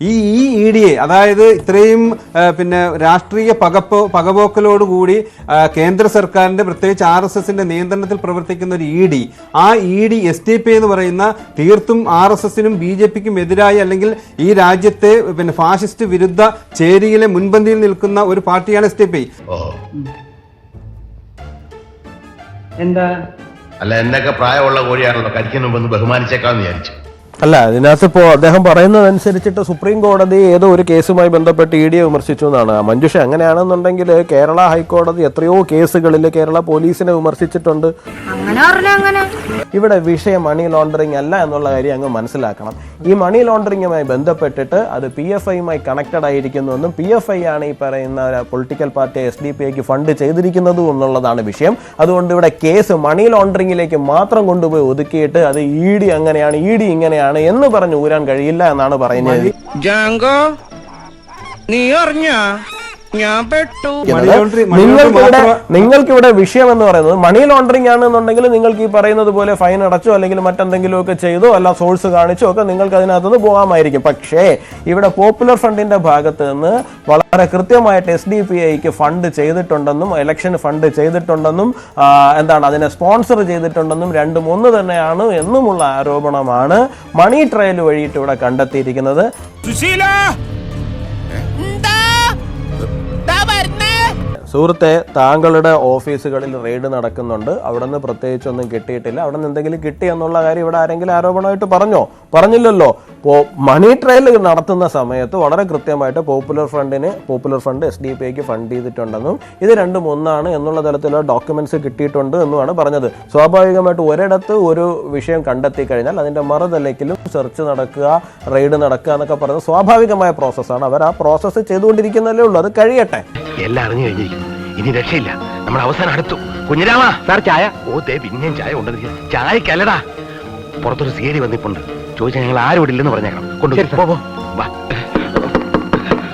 ഈ ഈ E D A അതായത് ഇത്രയും പിന്നെ രാഷ്ട്രീയ പകപ്പോ പകപോക്കലോടുകൂടി കേന്ദ്ര സർക്കാരിന്റെ പ്രത്യേകിച്ച് ആർ എസ് എസിന്റെ നിയന്ത്രണത്തിൽ പ്രവർത്തിക്കുന്ന ഒരു ഇ ഡി. ആ E D S T P എന്ന് പറയുന്ന തീർത്തും ആർ എസ് എസിനും ബി ജെ പിക്കും എതിരായി അല്ലെങ്കിൽ ഈ രാജ്യത്തെ പിന്നെ ഫാഷിസ്റ്റ് വിരുദ്ധ ചേരിയിലെ മുൻപന്തിയിൽ നിൽക്കുന്ന ഒരു പാർട്ടിയാണ് എസ് ടി പി. എന്താ? അല്ല എന്നൊക്കെ പ്രായമുള്ള കോഴിയാണല്ലോ കടിക്കുന്ന മുമ്പ് ബഹുമാനിച്ചേക്കാന്ന് വിചാരിച്ചു. അല്ല അതിനകത്ത് ഇപ്പോൾ അദ്ദേഹം പറയുന്നതനുസരിച്ചിട്ട് സുപ്രീം കോടതി ഏതോ ഒരു കേസുമായി ബന്ധപ്പെട്ട് ഇ ഡിയെ വിമർശിച്ചു എന്നാണ്. മഞ്ജുഷ അങ്ങനെയാണെന്നുണ്ടെങ്കിൽ കേരള ഹൈക്കോടതി എത്രയോ കേസുകളിൽ കേരള പോലീസിനെ വിമർശിച്ചിട്ടുണ്ട്. ഇവിടെ വിഷയം മണി ലോണ്ടറിംഗ് അല്ല എന്നുള്ള കാര്യം അങ്ങ് മനസ്സിലാക്കണം. ഈ മണി ലോണ്ടറിങ്ങുമായി ബന്ധപ്പെട്ടിട്ട് അത് പി എഫ് ഐയുമായി കണക്റ്റഡ് ആയിരിക്കുന്നുവെന്നും പി എഫ് ഐ ആണ് ഈ പറയുന്ന political party S D P ഐക്ക് ഫണ്ട് ചെയ്തിരിക്കുന്നതും എന്നുള്ളതാണ് വിഷയം. അതുകൊണ്ട് ഇവിടെ കേസ് മണി ലോണ്ടറിംഗിലേക്ക് മാത്രം കൊണ്ടുപോയി ഒതുക്കിയിട്ട് അത് ഇ ഡി അങ്ങനെയാണ് ഇ ഡി ഇങ്ങനെയാണ് എന്ന് പറഞ്ഞ് ഊരാൻ കഴിയില്ല എന്നാണ് പറയുന്നത്. ജാങ്കോ നീ അറിഞ്ഞ? ഞാൻ പെട്ടു. മണി ലോണ്ടറി- നിങ്ങൾക്ക് ഇവിടെ ലോണ്ടറി നിങ്ങൾക്ക് ഇവിടെ വിഷയം എന്ന് പറയുന്നത് മണി ലോണ്ടറിംഗ് ആണെന്നുണ്ടെങ്കിൽ നിങ്ങൾക്ക് ഈ പറയുന്നത് പോലെ ഫൈൻ അടച്ചോ അല്ലെങ്കിൽ മറ്റെന്തെങ്കിലും ഒക്കെ ചെയ്തോ അല്ല സോഴ്സ് കാണിച്ചോ ഒക്കെ നിങ്ങൾക്ക് അതിനകത്തുനിന്ന് പോകാമായിരിക്കും. പക്ഷേ ഇവിടെ പോപ്പുലർ ഫണ്ടിന്റെ ഭാഗത്ത് നിന്ന് വളരെ കൃത്യമായിട്ട് എസ് ഡി പി ഐക്ക് ഫണ്ട് ചെയ്തിട്ടുണ്ടെന്നും ഇലക്ഷൻ ഫണ്ട് ചെയ്തിട്ടുണ്ടെന്നും എന്താണ് അതിനെ സ്പോൺസർ ചെയ്തിട്ടുണ്ടെന്നും രണ്ടും ഒന്ന് തന്നെയാണ് എന്നുമുള്ള ആരോപണമാണ് മണി ട്രയൽ വഴിയിട്ട് ഇവിടെ കണ്ടെത്തിയിരിക്കുന്നത്. സുശീല! സുഹൃത്തെ താങ്കളുടെ ഓഫീസുകളിൽ റെയ്ഡ് നടക്കുന്നുണ്ട്. അവിടെ നിന്ന് പ്രത്യേകിച്ചൊന്നും കിട്ടിയിട്ടില്ല. അവിടെ നിന്ന് എന്തെങ്കിലും കിട്ടി എന്നുള്ള കാര്യം ഇവിടെ ആരെങ്കിലും ആരോപണമായിട്ട് പറഞ്ഞോ? പറഞ്ഞില്ലല്ലോ. പോ മണി ട്രയൽ നടത്തുന്ന സമയത്ത് വളരെ കൃത്യമായിട്ട് പോപ്പുലർ ഫ്രണ്ടിന് popular fund S D P ഐക്ക് ഫണ്ട് ചെയ്തിട്ടുണ്ടെന്നും ഇത് രണ്ടും ഒന്നാണ് എന്നുള്ള തരത്തിലുള്ള ഡോക്യുമെന്റ്സ് കിട്ടിയിട്ടുണ്ട് എന്നുമാണ് പറഞ്ഞത്. സ്വാഭാവികമായിട്ട് ഒരിടത്ത് ഒരു വിഷയം കണ്ടെത്തി കഴിഞ്ഞാൽ അതിന്റെ മറുതലയ്ക്കിലും സെർച്ച് നടക്കുക റെയ്ഡ് നടക്കുക എന്നൊക്കെ പറയുന്നത് സ്വാഭാവികമായ പ്രോസസ്സാണ് അവർ ആ പ്രോസസ്സ് ചെയ്തുകൊണ്ടിരിക്കുന്നതല്ലേ ഉള്ളൂ. അത് കഴിയട്ടെ. എല്ലാം അറിഞ്ഞു കഴിഞ്ഞിരിക്കുന്നു. ഇനി രക്ഷയില്ല. നമ്മൾ അവസാനം അടുത്തു. കുഞ്ഞിരാമ സാർ ചായ? ഓ ദേ ചായ ഉണ്ടെന്ന് ചായക്കല്ലടാ. പുറത്തൊരു സീരി വന്നിട്ടുണ്ട് ചോദിച്ചാൽ ഞങ്ങൾ ആരും ഇവിടെ ഇല്ലെന്ന് പറഞ്ഞേക്കണം കൊണ്ടു പോ, പോ